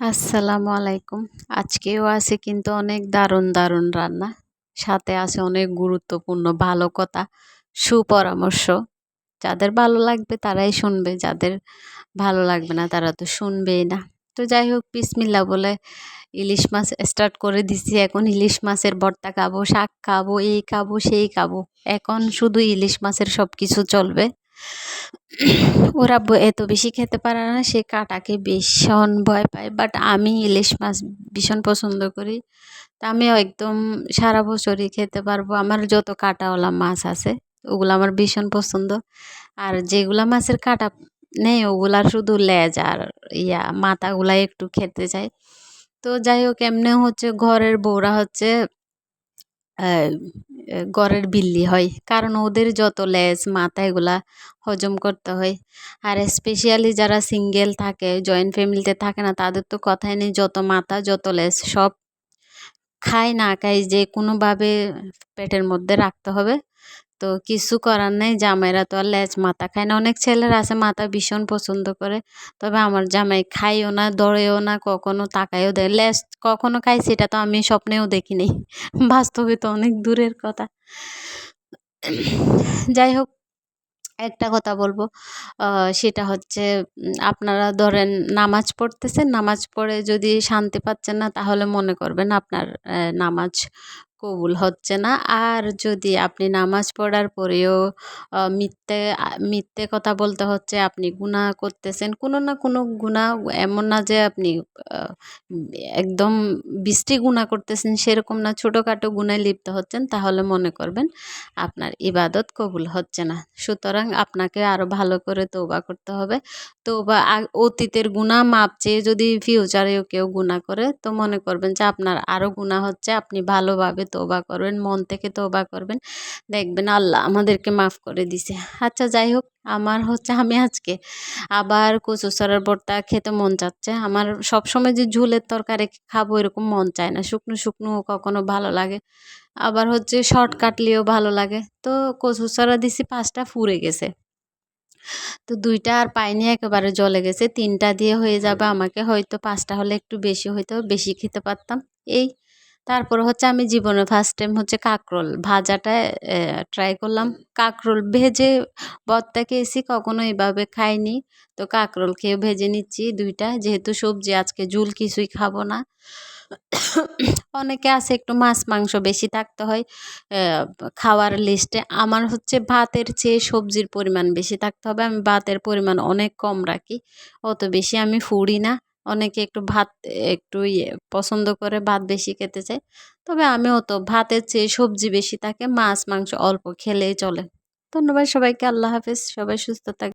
আসসালামু আলাইকুম। আজকেও আছে কিন্তু অনেক দারুণ দারুণ রান্না। সাথে আছে অনেক গুরুত্বপূর্ণ, ভালো কথা, সুপরামর্শ। যাদের ভালো লাগবে তারাই শুনবে, যাদের ভালো লাগবে না তারা তো শুনবেই না। তো যাই হোক পিসমিল্লা বলে ইলিশ মাছ স্টার্ট করে দিছি। এখন ইলিশ মাছের ভর্তা খাব, শাক খাব, এই খাব, সেই খাব। এখন শুধু ইলিশ মাছের সব কিছু চলবে। ওরা এত বেশি খেতে পারে না, সে কাটাকে ভীষণ ভয় পায়। বাট আমি ইলিশ মাছ ভীষণ পছন্দ করি। তা আমি একদম সারা বছরই খেতে পারব। আমার যত কাটাওয়ালা মাছ আছে, ওগুলো আমার ভীষণ পছন্দ। আর যেগুলা মাছের কাটা নেই, ওগুলার শুধু লেজ আর ইয়া, মাথাগুলাই একটু খেতে চাই। তো যাই হোক, এমনি হচ্ছে ঘরের বউরা হচ্ছে ঘরের বিল্লি হয়। কারণ ওদের যত লেজ, মাথা এগুলা হজম করতে হয়। আর স্পেশালি যারা সিঙ্গেল থাকে জয়েন্ট ফ্যামিলিতে থাকে না, তাদের তো কথাই নেই, যত মাথা, যত লেজ, সব খায় না খাই যে কোনোভাবে পেটের মধ্যে রাখতে হবে। তো কিছু করার নেই, জামাইরা তো আর লেজ মাথা খায় না। অনেক ছেলেরা আছে, মাথা ভীষণ পছন্দ করে। তবে আমার জামাই খাইও না দড়েও না, কখনো তাকাইও দেয়। লেজ কখনো খাই সেটা তো আমি স্বপ্নেও দেখিনি। বাস্তবে তো অনেক দূরের কথা। যাই হোক একটা কথা বলব। সেটা হচ্ছে আপনারা ধরেন নামাজ পড়তেছেন, নামাজ পড়ে যদি শান্তি পাচ্ছেন না, তাহলে মনে করবেন আপনার নামাজ কবুল হচ্ছে না। আর যদি আপনি নামাজ পড়ার পরেও মিথ্যে মিথ্যে কথা বলতে হচ্ছে, আপনি গুণা করতেছেন, কোনো না কোনো গুণা এমন না যে আপনি একদম বৃষ্টি গুণা করতেছেন সেরকম না, ছোটোখাটো গুণায় লিপ্ত হচ্ছেন, তাহলে মনে করবেন আপনার ইবাদত কবুল হচ্ছে না। সুতরাং আপনাকে আরও ভালো করে তৌবা করতে হবে। তৌবা অতীতের গুণা মাপ চেয়ে যদি ফিউচারেও কেউ গুণা করে, তো মনে করবেন যে আপনার আরও গুণা হচ্ছে, আপনি ভালোভাবে তোবা করবেন মন থেকে তোবা করবেন। দেখবেন আল্লাহ আমাদেরকে মাফ করে দিছে। আচ্ছা যাই হোক আমার হচ্ছে আমি আজকে আবার কচু সরার ভর্তা খেতে মন চাচ্ছে। আমার সবসময় যে ঝুলের তরকারি খাব এরকম মন চায় না। শুকনো শুকনো কখনো ভালো লাগে। আবার হচ্ছে শর্ট কাটলেও ভালো লাগে। তো কচু সরা দিছি পাঁচটা ফুরে গেছে। তো দুইটা আর পাইনি একেবারে জলে গেছে। তিনটা দিয়ে হয়ে যাবে। আমাকে হয়তো পাঁচটা হলে একটু বেশি হয়তো বেশি খেতে পারতাম। এই তারপর হচ্ছে আমি জীবনে ফার্স্ট টাইম হচ্ছে কাঁকরোল ভাজাটা ট্রাই করলাম। কাঁকরোল ভেজে বত্তা খেয়েছি কখনো এভাবে খাইনি। তো কাঁকরোল খেয়ে ভেজে নিচ্ছি দুইটা। যেহেতু সবজি আজকে ঝুল কিছুই খাব না। অনেকে আছে একটু মাছ মাংস বেশি থাকতে হয়। খাওয়ার লিস্টে আমার হচ্ছে ভাতের চেয়ে সবজির পরিমাণ বেশি থাকতে হবে। আমি ভাতের পরিমাণ অনেক কম রাখি। অত বেশি আমি ফুড়ি না। অনেকে একটু ভাত, একটু ইয়ে পছন্দ করে ভাত বেশি খেতে চায়। তবে আমিও তো ভাতের চেয়ে সবজি বেশি থাকে, মাছ, মাংস অল্প খেলেই চলে। ধন্যবাদ সবাইকে, আল্লাহ হাফেজ, সবাই সুস্থ থাক